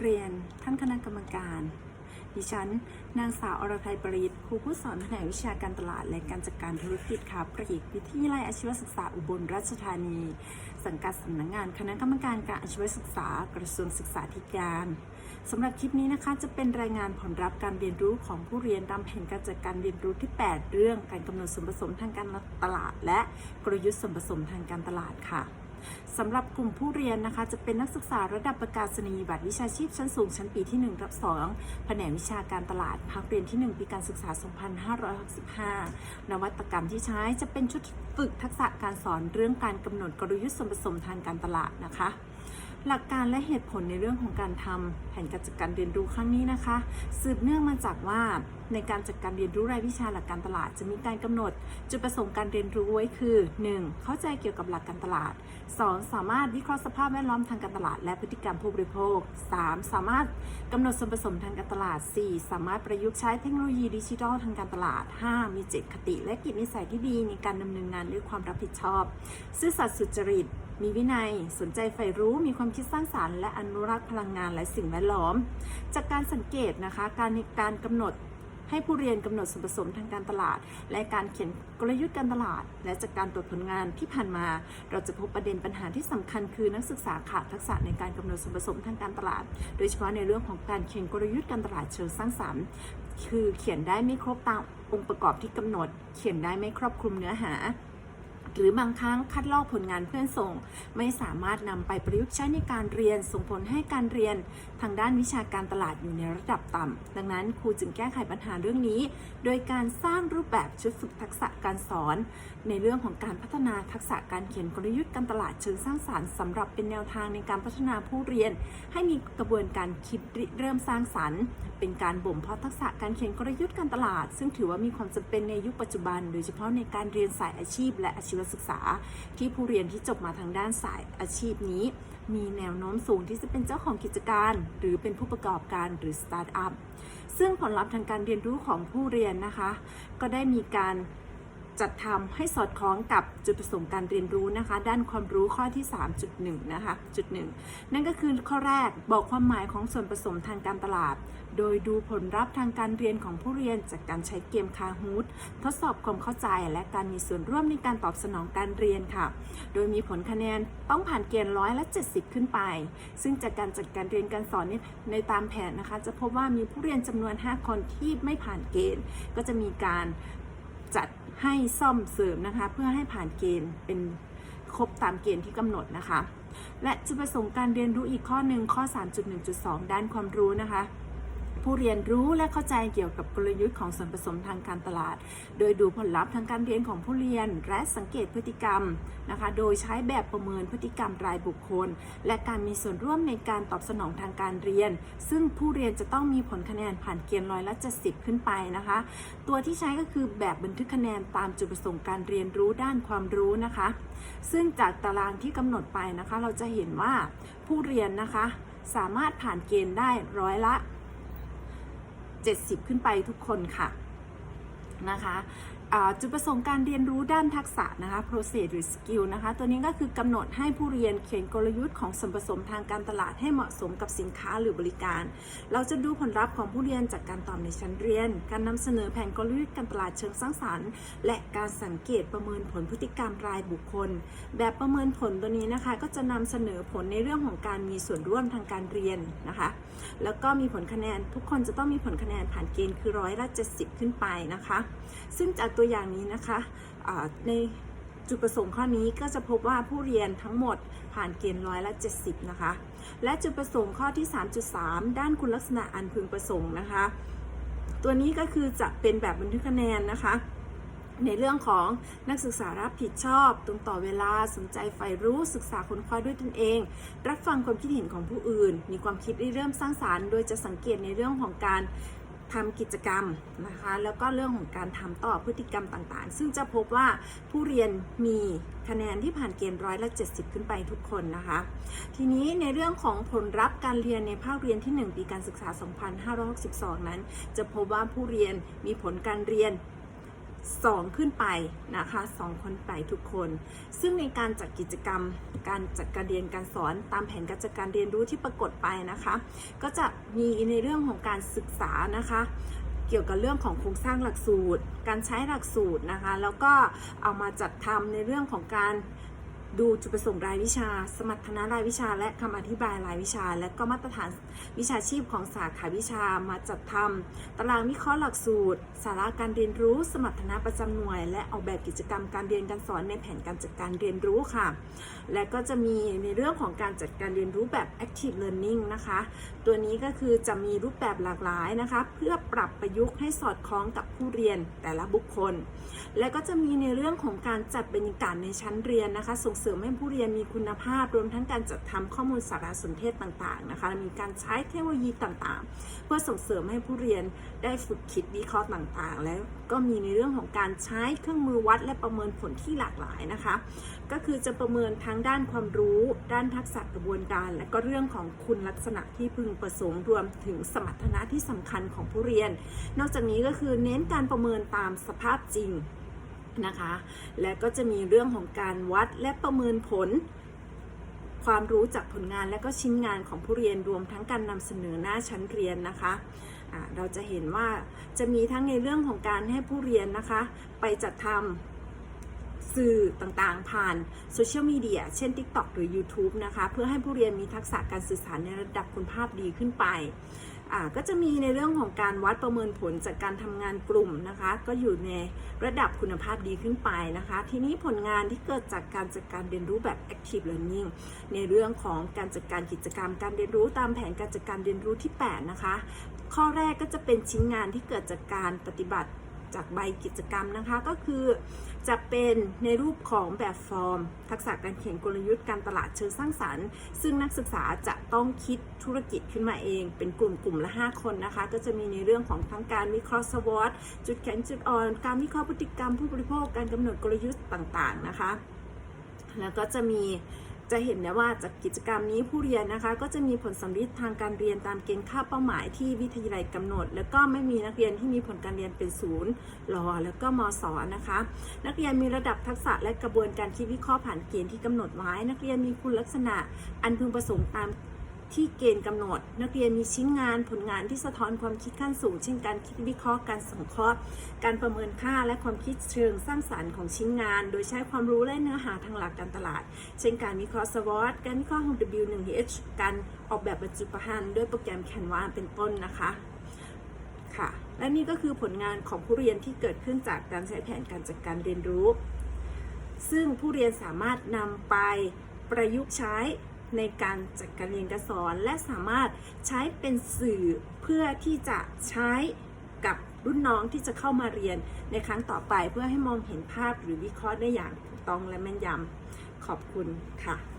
เรียนท่านคณะกรรมการ ดิฉัน นางสาวอรทัยปริศครูผู้สอนแผนกวิชาการตลาดและการจัดการธุรกิจค่ะประกิวิทยาลัยอาชีวศึกษาอุบลราชธานี สังกัดสำนักงงานคณะกรรมการการอาชีวศึกษากระทรวงศึกษาธิการสำหรับคลิปนี้นะคะจะเป็นรายงานผลลัพธ์การเรียนรู้ของผู้เรียนตามแผนการจัดการเรียนรู้ที่ 8 เรื่องการกำหนดส่วนผสมทางการตลาด และกลยุทธ์ส่วนผสมทางการตลาดค่ะ สำหรับกลุ่มผู้เรียนนะคะ จะเป็นนักศึกษาระดับประกาศนียบัตรวิชาชีพชั้นสูงชั้นปีที่ 1 รับ 2 แผนกวิชาการตลาดภาคเรียนที่ 1 ปีการศึกษา 2565 นวัตกรรมที่ใช้จะเป็นชุด ฝึกทักษะการสอนเรื่องการกำหนดกลยุทธ์ส่วนผสมทางการตลาดนะคะ หลักการและเหตุผลในเรื่องของการทำแผนการจัดการเรียนรู้ครั้งนี้นะคะ สืบเนื่องมาจากว่าในการจัดการเรียนรู้รายวิชาหลักการตลาด จะมีการกำหนด จุดประสงค์การเรียนรู้ไว้คือ 1. เข้าใจเกี่ยวกับหลักการตลาด 2. สามารถวิเคราะห์สภาพแวดล้อมทางการตลาด และพฤติกรรมผู้บริโภค 3. สามารถกำหนดส่วนผสมทางการตลาด 4. สามารถประยุกต์ใช้เทคโนโลยีดิจิทัลทางการตลาด 5. มีเจตคติและกิจนิสัยที่ดีในการดำเนินงานด้วยความรับผิดชอบ ซื่อสัตย์สุจริต มีวินัย สนใจใฝ่รู้ มีความคิดสร้างสารรค์และอนุรักษ์พลังงานและสิ่งแวดล้อม จากการสังเกตนะคะ การในการกำหนดให้ผู้เรียนกำหนดส่วนผสมทางการตลาด และการเขียนกลยุทธ์การตลาด และจากการตรวจผลงานที่ผ่านมา เราจะพบประเด็นปัญหาที่สำคัญคือนักศึกษาขาดทักษะในการกำหนดส่วนผสมทางการตลาด โดยเฉพาะในเรื่องของการเขียนกลยุทธ์การตลาดเชิงสร้างสรรค์ คือเขียนได้ไม่ครบตามองค์ประกอบที่กำหนด เขียนได้ไม่ครอบคลุมเนื้อหา หรือบางครั้งคัดลอกผลงานเพื่อนส่ง ไม่สามารถนำไปประยุกต์ใช้ในการเรียน ส่งผลให้การเรียน ทางด้านวิชาการตลาดอยู่ในระดับต่ำดังนั้นครูจึงแก้ไขปัญหาเรื่องนี้ โดยการสร้างรูปแบบชุดฝึกทักษะการสอน ในเรื่องของการพัฒนาทักษะการเขียนกลยุทธ์การตลาดเชิงสร้างสารรค์สำหรับเป็นแนวทางในการพัฒนาผู้เรียน ให้มีกระบวนการคิดเริ่มสร้างสรรค์ เป็นการบ่มเพาะทักษะการเขียนกลยุทธ์การตลาด ซึ่งถือว่ามีความจำเป็นในยุคปัจจุบัน โดยเฉพาะในการเรียนสายอาชีพและอาชีวศึกษาที่ผู้เรียนที่จบมาทางด้านสายอาชีพนี้ มีแนวโน้มสูงที่จะเป็นเจ้าของกิจการ หรือเป็นผู้ประกอบการหรือสตาร์ทอัพซึ่งผลลัพธ์ทางการเรียนรู้ของผู้เรียนนะคะ ก็ได้มีการ จัดทำให้สอดคล้องกับจุดประสงค์การเรียนรู้นะคะ ด้านความรู้ข้อที่ 3.1 นะคะจุดหนึ่งนั่นก็คือข้อแรกบอกความหมายของส่วนผสมทางการตลาด โดยดูผลลัพธ์ทางการเรียนของผู้เรียนจากการใช้เกมคาฮูดทดสอบความเข้าใจและการมีส่วนร่วมในการตอบสนองการเรียนค่ะ โดยมีผลคะแนนต้องผ่านเกณฑ์ร้อยละ 70 ขึ้นไป ซึ่งจากการจัดการเรียนการสอนในในตามแผนนะคะ จะพบว่ามีผู้เรียนจำนวน 5 คนที่ไม่ผ่านเกณฑ์ ก็จะมีการจัด ให้ซ่อมเสริมนะคะ เพื่อให้ผ่านเกณฑ์เป็นครบตามเกณฑ์ที่กำหนดนะคะ และจุดประสงค์การเรียนรู้อีกข้อหนึ่งข้อ 3.1.2 ด้านความรู้นะคะ ผู้เรียนรู้และเข้าใจเกี่ยวกับกลยุทธ์ของส่วนผสมทางการตลาด โดยดูผลลัพธ์ทางการเรียนของผู้เรียน และสังเกตพฤติกรรมนะคะ โดยใช้แบบประเมินพฤติกรรมรายบุคคล และการมีส่วนร่วมในการตอบสนองทางการเรียน ซึ่งผู้เรียนจะต้องมีผลคะแนนผ่านเกณฑ์ร้อยละ70 ขึ้นไปนะคะ ตัวที่ใช้ก็คือแบบบันทึกคะแนนตามจุดประสงค์การเรียนรู้ด้านความรู้นะคะ ซึ่งจากตารางที่กำหนดไปนะคะ เราจะเห็นว่าผู้เรียนนะคะ สามารถผ่านเกณฑ์ได้ร้อยละ 70 ขึ้นไปทุกคนค่ะ นะคะจุดประสงค์การเรียนรู้ด้านทักษะนะคะ process หรือ skill นะคะ ตัวนี้ก็คือกำหนดให้ผู้เรียนเขียนกลยุทธ์ของส่วนผสมทางการตลาดให้เหมาะสมกับสินค้าหรือบริการ เราจะดูผลลัพธ์ของผู้เรียนจากการตอบในชั้นเรียน การนำเสนอแผนกลยุทธ์การตลาดเชิงสร้างสรรค์ และการสังเกตประเมินผลพฤติกรรมรายบุคคล แบบประเมินผลตัวนี้นะคะ ก็จะนำเสนอผลในเรื่องของการมีส่วนร่วมทางการเรียนนะคะ แล้วก็มีผลคะแนนทุกคนจะต้องมีผลคะแนนผ่านเกณฑ์คือร้อยละ70 ขึ้นไปนะคะซึ่งจากตัวอย่างนี้นะคะในจุดประสงค์ข้อนี้ก็จะพบว่าผู้เรียนทั้งหมดผ่านเกณฑ์ร้อยละ 70 นะคะ และจุดประสงค์ข้อที่ 3.3 ด้านคุณลักษณะอันพึงประสงค์นะคะ ตัวนี้ก็คือจะเป็นแบบบันทึกคะแนนนะคะ ในเรื่องของนักศึกษารับผิดชอบ ตรงต่อเวลาสนใจใฝ่รู้ศึกษาค้นคว้าด้วยตนเอง รับฟังความคิดเห็นของผู้อื่น มีความคิดริเริ่มสร้างสารรค์ โดยจะสังเกตในเรื่องของการ ทำกิจกรรมนะคะแล้วก็เรื่องของการทำต่อพฤติกรรมต่างๆ ซึ่งจะพบว่าผู้เรียนมีคะแนนที่ผ่านเกณฑ์ร้อยละ70 ขึ้นไปทุกคนนะคะ ทีนี้ในเรื่องของผลลัพธ์การเรียนในภาคเรียนที่ 1 ปีการศึกษา 2562 นั้น จะพบว่าผู้เรียนมีผลการเรียน 2 ขึ้นไปนะคะ2คนไปทุกคน ซึ่งในการจัดกิจกรรม การจัดการเรียนการสอนตามแผนการจัดการเรียนรู้ที่ปรากฏไปนะคะ ก็จะมีในเรื่องของการศึกษานะคะเกี่ยวกับเรื่องของโครงสร้างหลักสูตร การใช้หลักสูตรนะคะ แล้วก็เอามาจัดทำในเรื่องของการ ดูจุดประสงค์รายวิชา สมรรถนะรายวิชา และคำอธิบายรายวิชา และก็มาตรฐานวิชาชีพของสาขาวิชามาจัดทำตารางวิเคราะห์หลักสูตร สาระการเรียนรู้ สมรรถนะประจำหน่วย และออกแบบกิจกรรมการเรียนการสอนในแผนการจัดการเรียนรู้ค่ะ และก็จะมีในเรื่องของการจัดการเรียนรู้แบบ active learning นะคะ ตัวนี้ก็คือจะมีรูปแบบหลากหลายนะคะ เพื่อปรับประยุกต์ให้สอดคล้องกับผู้เรียนแต่ละบุคคล และก็จะมีในเรื่องของการจัดบรรยากาศในชั้นเรียนนะคะส่งเสริมให้ผู้เรียนมีคุณภาพ รวมทั้งการจัดทำข้อมูลสารสนเทศต่างๆนะคะ มีการใช้เทคโนโลยีต่างๆ เพื่อส่งเสริมให้ผู้เรียนได้ฝึกคิดวิเคราะห์ต่างๆ แล้วก็มีในเรื่องของการใช้เครื่องมือวัดและประเมินผลที่หลากหลายนะคะ ก็คือจะประเมินทั้งด้านความรู้ ด้านทักษะกระบวนการ และก็เรื่องของคุณลักษณะที่พึงประสงค์รวมถึงสมรรถนะที่สำคัญของผู้เรียน นอกจากนี้ก็คือเน้นการประเมินตามสภาพจริง นะคะ และก็จะมีเรื่องของการวัดและประเมินผล ความรู้จากผลงานและก็ชิ้นงานของผู้เรียนรวมทั้งการนำเสนอหน้าชั้นเรียนนะคะเราจะเห็นว่าจะมีทั้งในเรื่องของการให้ผู้เรียนนะคะ ไปจัดทำสื่อต่างๆ ผ่านโซเชียลมีเดียเช่น TikTok หรือ YouTube นะคะ เพื่อให้ผู้เรียนมีทักษะการสื่อสารในระดับคุณภาพดีขึ้นไป อ่าก็จะมีในเรื่องของการวัดประเมินผลจากการทำงานกลุ่มนะคะ ก็อยู่ในระดับคุณภาพดีขึ้นไปนะคะ ทีนี้ผลงานที่เกิดจากการจัดการเรียนรู้แบบ active learning ในเรื่องของการจัดการกิจกรรม การเรียนรู้ตามแผนการจัดการเรียนรู้ที่ 8 นะคะ ข้อแรกก็จะเป็นชิ้นงานที่เกิดจากการปฏิบัติ จากใบกิจกรรมนะคะ ก็คือจะเป็นในรูปของแบบฟอร์ม ทักษะการเขียนกลยุทธ์การตลาดเชิงสร้างสรรค์ ซึ่งนักศึกษาจะต้องคิดธุรกิจขึ้นมาเอง เป็นกลุ่มกลุ่มละ 5 คนนะคะ ก็จะมีในเรื่องของทั้งการวิเคราะห์สวอตจุดแข็งจุดอ่อน การวิเคราะห์พฤติกรรมผู้บริโภคการกำหนดกลยุทธ์ต่างๆนะคะ แล้วก็จะมี จะเห็นนะว่าจากกิจกรรมนี้ผู้เรียนนะคะ ก็จะมีผลสัมฤทธิ์ทางการเรียนตามเกณฑ์ค่าเป้าหมายที่วิทยาลัยกำหนด แล้วก็ไม่มีนักเรียนที่มีผลการเรียนเป็นศูนย์รอแล้วก็มศนะคะ นักเรียนมีระดับทักษะและกระบวนการคิดวิเคราะห์ผ่านเกณฑ์ที่กำหนดไว้ นักเรียนมีคุณลักษณะอันพึงประสงค์ตาม ที่เกณฑ์กำหนด นักเรียนมีชิ้นงานผลงานที่สะท้อนความคิดขั้นสูง เช่นการคิดวิเคราะห์การสังเคราะห์ การประเมินค่าและความคิดเชิงสร้างสรรค์ของชิ้นงาน โดยใช้ความรู้และเนื้อหาทางหลักการตลาด เช่นการวิเคราะห์ SWOT การวิเคราะห์ของ W1H การออกแบบบรรจุภัณฑ์ด้วยโปรแกรม Canva เป็นต้นนะคะค่ะและนี่ก็คือผลงานของผู้เรียนที่เกิดขึ้นจากการใช้แผนการจัดการเรียนรู้ ซึ่งผู้เรียนสามารถนำไปประยุกต์ใช้ ในการจัดการเรียนการสอน และสามารถใช้เป็นสื่อเพื่อที่จะใช้กับรุ่นน้องที่จะเข้ามาเรียนในครั้งต่อไปเพื่อให้มองเห็นภาพหรือวิเคราะห์ได้อย่างถูกต้องและแม่นยำขอบคุณค่ะ